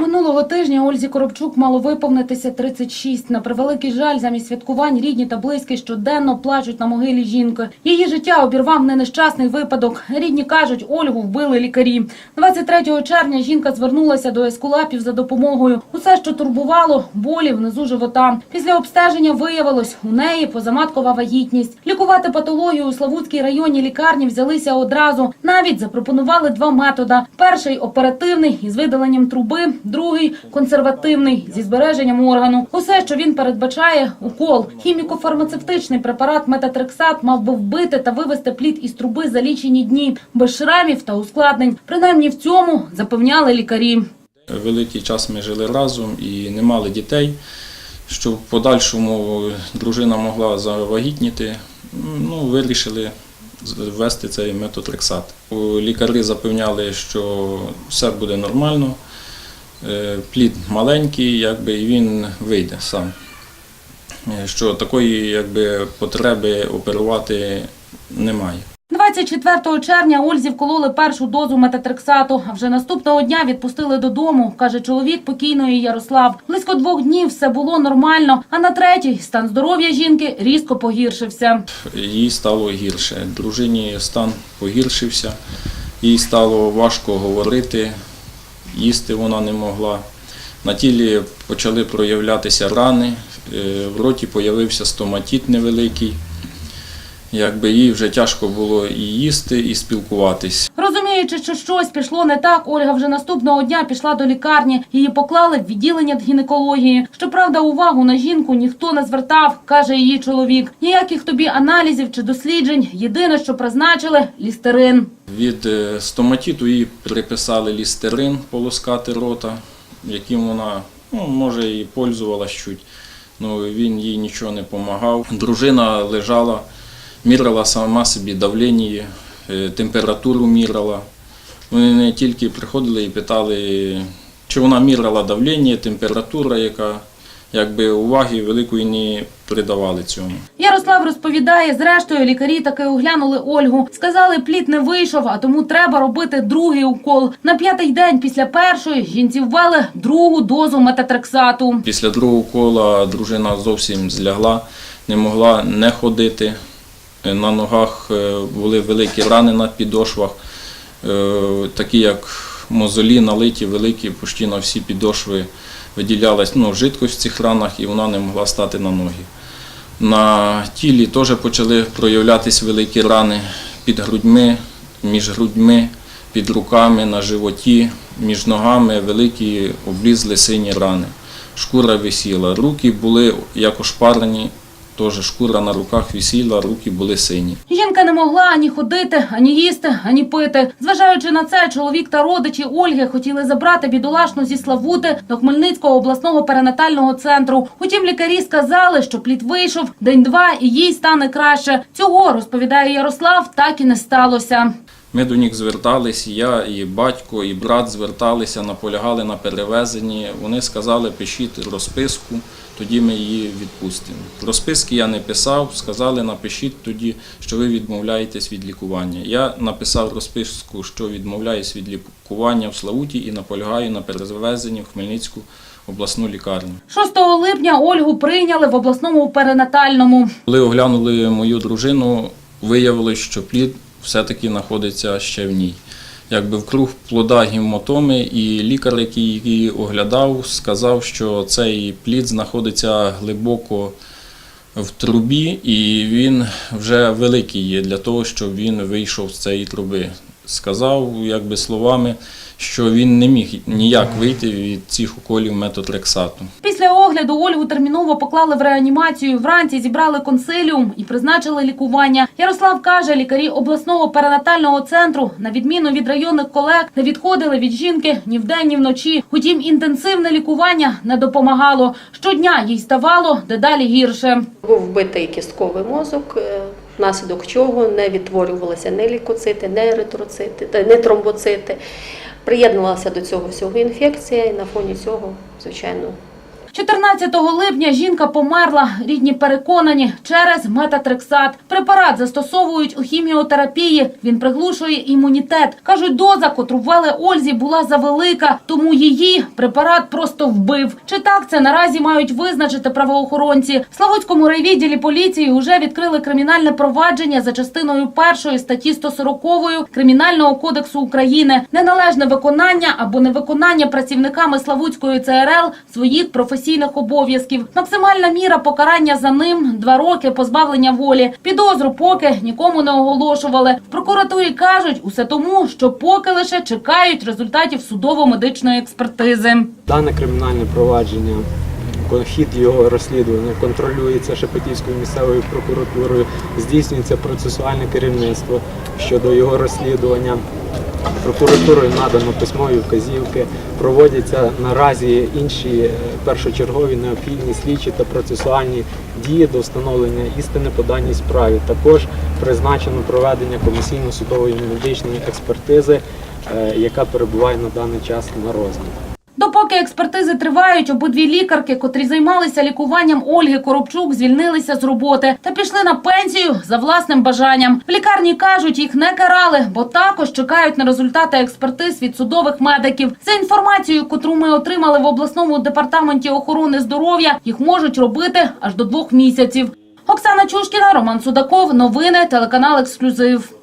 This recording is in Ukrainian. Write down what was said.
Минулого тижня Ользі Коробчук мало виповнитися 36. На превеликий жаль, замість святкувань рідні та близькі щоденно плачуть на могилі жінки. Її життя обірвав не нещасний випадок. Рідні кажуть, Ольгу вбили лікарі. 23 червня жінка звернулася до ескулапів за допомогою. Усе, що турбувало, болі внизу живота. Після обстеження виявилось, у неї позаматкова вагітність. Лікувати патологію у Славутській районній лікарні взялися одразу. Навіть запропонували два методи: перший оперативний із видаленням труби, другий консервативний зі збереженням органу. Усе, що він передбачає, укол. Хіміко-фармацевтичний препарат метатрексат мав би вбити та вивести плід із труби за лічені дні, без шрамів та ускладнень. Принаймні в цьому запевняли лікарі. Великий час ми жили разом і не мали дітей, що в подальшому дружина могла завагітніти. Ну, вирішили ввести цей метотрексат. Лікарі запевняли, що все буде нормально, плід маленький, якби, і він вийде сам. Е, Що такої якби, потреби оперувати немає. 24 червня Ользі вкололи першу дозу метатрексату. Вже наступного дня відпустили додому, каже чоловік покійної Ярослав. Близько двох днів все було нормально. А на третій стан здоров'я жінки різко погіршився. їй стало гірше. Дружині стан погіршився, їй стало важко говорити, їсти вона не могла. На тілі почали проявлятися рани, е, в роті появився стоматіт невеликий. Якби їй вже тяжко було і їсти, і спілкуватись. Розуміючи, що щось пішло не так, Ольга вже наступного дня пішла до лікарні. Її поклали в відділення гінекології. Щоправда, увагу на жінку ніхто не звертав, каже її чоловік. Ніяких тобі аналізів чи досліджень. Єдине, що призначили лістерин. Від е, стоматіту їй приписали лістерин полоскати рота, яким вона ну, може і пользувалась чуть. Ну, він їй нічого не допомагав. Дружина лежала, мірила сама собі давлення, температуру мірила. Вони не тільки приходили і питали, чи вона мірила давлення, температура, яка якби уваги великої не придавали цьому. Ярослав розповідає, зрештою лікарі таки оглянули Ольгу. Сказали, плід не вийшов, а тому треба робити другий укол. На п'ятий день після першої жінці ввели другу дозу метатрексату. Після другого кола дружина зовсім злягла, не могла не ходити. Е, На ногах е, були великі рани на підошвах, е, такі як мозолі, налиті, великі, почти на всі підошви виділялась ну, жидкость в цих ранах і вона не могла стати на ноги. На тілі теж почали проявлятися великі рани під грудьми, між грудьми, під руками, на животі, між ногами великі облізли сині рани. Шкура висіла. Руки були як ошпарені, теж шкура на руках висіла, руки були сині. Жінка не могла ані ходити, ані їсти, ані пити. Зважаючи на це, чоловік та родичі Ольги хотіли забрати бідолашну зі Славути до Хмельницького обласного перинатального центру. Утім, лікарі сказали, що плід вийшов день-два і їй стане краще. Цього розповідає Ярослав, так і не сталося. Ми до них звертались, я, і батько, і брат зверталися, наполягали на перевезенні. Вони сказали, пишіть розписку, тоді ми її відпустимо. Розписки я не писав, сказали, напишіть тоді, що ви відмовляєтесь від лікування. Я написав розписку, що відмовляюсь від лікування в Славуті і наполягаю на перевезенні в Хмельницьку обласну лікарню. 6 липня Ольгу прийняли в обласному перинатальному. Коли оглянули мою дружину, виявилось, що плід все-таки знаходиться ще в ній. Якби вкруг плода гіматоми, і лікар, який її оглядав, сказав, що цей плід знаходиться глибоко в трубі, і він вже великий є для того, щоб він вийшов з цієї труби. Сказав, якби словами, що він не міг ніяк вийти від цих уколів метотрексату. Після огляду Ольгу терміново поклали в реанімацію. Вранці зібрали консиліум і призначили лікування. Ярослав каже, лікарі обласного перинатального центру, на відміну від районних колег, не відходили від жінки ні вдень, ні вночі. Утім, інтенсивне лікування не допомагало. Щодня їй ставало дедалі гірше. Був вбитий кістковий мозок, е, внаслідок чого не відтворювалися ні лікоцити, ні еритроцити, не тромбоцити. Приєднувалася до цього всього інфекція, і на фоні цього, звичайно, 14 липня жінка померла. Рідні переконані через метатрексат. Препарат застосовують у хіміотерапії. Він приглушує імунітет. Кажуть, доза, котру ввели Ользі, була завелика, тому її препарат просто вбив. Чи так це наразі мають визначити правоохоронці? В Славутському райвідділі поліції вже відкрили кримінальне провадження за частиною першої статті 140 Кримінального кодексу України. Неналежне виконання або невиконання працівниками Славутської ЦРЛ своїх професійних обов'язків. Максимальна міра покарання за ним – два роки позбавлення волі. Підозру поки нікому не оголошували. В прокуратурі кажуть, усе тому, що поки лише чекають результатів судово-медичної експертизи. Дане кримінальне провадження, хід його розслідування контролюється Шепетівською місцевою прокуратурою, здійснюється процесуальне керівництво щодо його розслідування. Прокуратурою надано письмові вказівки, проводяться наразі інші е, першочергові необхідні слідчі та процесуальні дії до встановлення істини по даній справі. Також призначено проведення комісійно-судової медичної експертизи, е, яка перебуває на даний час на розгляді. Допоки експертизи тривають, обидві лікарки, котрі займалися лікуванням Ольги Коробчук, звільнилися з роботи та пішли на пенсію за власним бажанням. В лікарні кажуть, їх не карали, бо також чекають на результати експертиз від судових медиків. За інформацією, котру ми отримали в обласному департаменті охорони здоров'я, їх можуть робити аж до двох місяців. Оксана Чушкіна, Роман Судаков. Новини телеканал Ексклюзив.